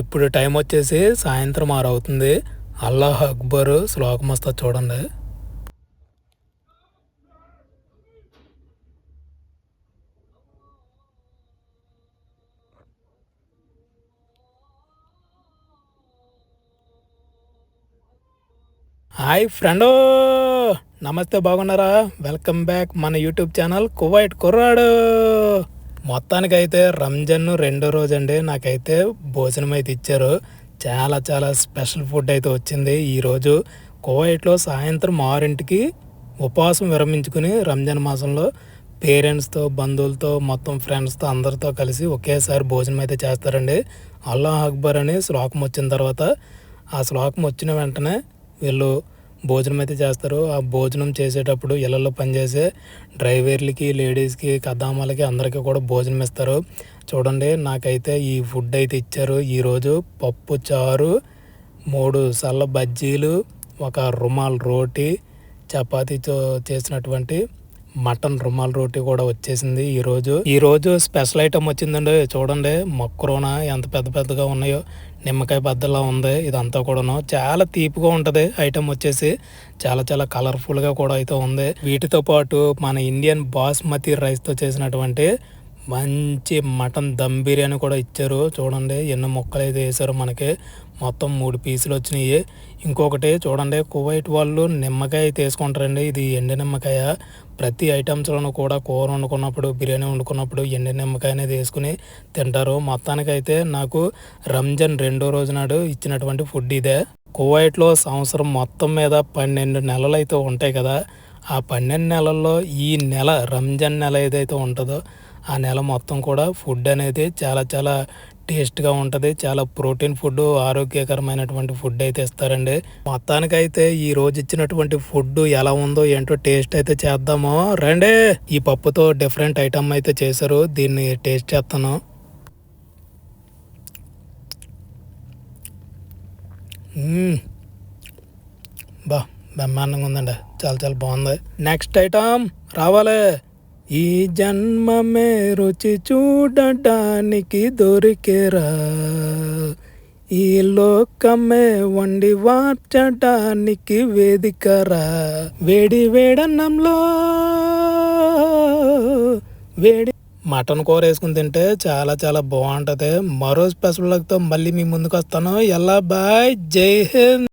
ఇప్పుడు టైం వచ్చేసి సాయంత్రం ఆరు అవుతుంది అల్లాహ్ అక్బర్ శ్లోకం వస్తా చూడండి. Hi friend! నమస్తే బాగున్నారా? వెల్కమ్ బ్యాక్ మన యూట్యూబ్ ఛానల్ కువైట్ కుర్రాడు. మొత్తానికైతే రంజాన్ రెండో రోజు అండి నాకైతే భోజనం అయితే ఇచ్చారు. చాలా చాలా స్పెషల్ ఫుడ్ అయితే వచ్చింది. ఈరోజు కువైట్లో సాయంత్రం ఆరింటికి ఉపవాసం విరమించుకుని రంజాన్ మాసంలో పేరెంట్స్తో బంధువులతో మొత్తం ఫ్రెండ్స్తో అందరితో కలిసి ఒకేసారి భోజనం అయితే చేస్తారండి. అల్లాహ్ అక్బర్ అని శ్లోకం వచ్చిన తర్వాత ఆ శ్లోకం వచ్చిన వెంటనే వీళ్ళు భోజనం అయితే చేస్తారు. ఆ భోజనం చేసేటప్పుడు ఇళ్ళల్లో పనిచేసే డ్రైవర్లకి లేడీస్కి కద్దామాలకి అందరికీ కూడా భోజనం ఇస్తారు. చూడండి నాకైతే ఈ ఫుడ్ అయితే ఇచ్చారు. ఈరోజు పప్పు చారు మూడు సల్ల బజ్జీలు ఒక రుమాల్ రోటీ చపాతీతో చేసినటువంటి మటన్ రుమాల్ రోటీ కూడా వచ్చేసింది ఈరోజు ఈరోజు స్పెషల్ ఐటమ్ వచ్చిందండి. చూడండి మక్రోనా ఎంత పెద్ద పెద్దగా ఉన్నాయో. నిమ్మకాయ బద్దలా ఉంది ఇదంతా కూడాను. చాలా తీపిగా ఉంటుంది ఐటమ్ వచ్చేసి. చాలా చాలా కలర్ఫుల్గా కూడా అయితే ఉంది. వీటితో పాటు మన ఇండియన్ బాస్మతి రైస్తో చేసినటువంటి మంచి మటన్ దమ్ బిర్యానీ కూడా ఇచ్చారు. చూడండి ఎన్ని ముక్కలు అయితే వేసారు మనకి. మొత్తం మూడు పీసులు వచ్చినాయి. ఇంకొకటి చూడండి కువైట్ వాళ్ళు నిమ్మకాయ తీసుకుంటారండి. ఇది ఎండి నిమ్మకాయ. ప్రతి ఐటమ్స్లోనూ కూడా కూర వండుకున్నప్పుడు బిర్యానీ వండుకున్నప్పుడు ఎండి నిమ్మకాయ అనేది వేసుకుని తింటారు. మొత్తానికైతే నాకు రంజాన్ రెండో రోజు నాడు ఇచ్చినటువంటి ఫుడ్ ఇదే. కువైట్లో సంవత్సరం మొత్తం మీద పన్నెండు నెలలు అయితే ఉంటాయి కదా. ఆ పన్నెండు నెలల్లో ఈ నెల రంజాన్ నెల ఏదైతే ఉంటుందో ఆ నెల మొత్తం కూడా ఫుడ్ అనేది చాలా చాలా టేస్ట్గా ఉంటుంది. చాలా ప్రోటీన్ ఫుడ్ ఆరోగ్యకరమైనటువంటి ఫుడ్ అయితే ఇస్తారండి. మొత్తానికైతే ఈ రోజు ఇచ్చినటువంటి ఫుడ్ ఎలా ఉందో ఏంటో టేస్ట్ అయితే చేద్దాము. రండి! ఈ పప్పుతో డిఫరెంట్ ఐటమ్ అయితే చేశారు. దీన్ని టేస్ట్ చేస్తాను. మ్మ్. బ్రహ్మాండంగా ఉందండి. చాలా చాలా బాగుంది. నెక్స్ట్ ఐటమ్ రావాలి. ఈ జన్మమే రుచి చూడటానికి దొరికేరా. ఈ లోకమే వండి వార్చడానికి వేదికరా. వేడి వేడన్నంలో వేడి మటన్ కూర వేసుకుని తింటే చాలా చాలా బాగుంటుంది. మరో స్పెషల్తో మళ్ళీ మీ ముందుకు వస్తాను. ఎలా బాయ్. జై హింద్.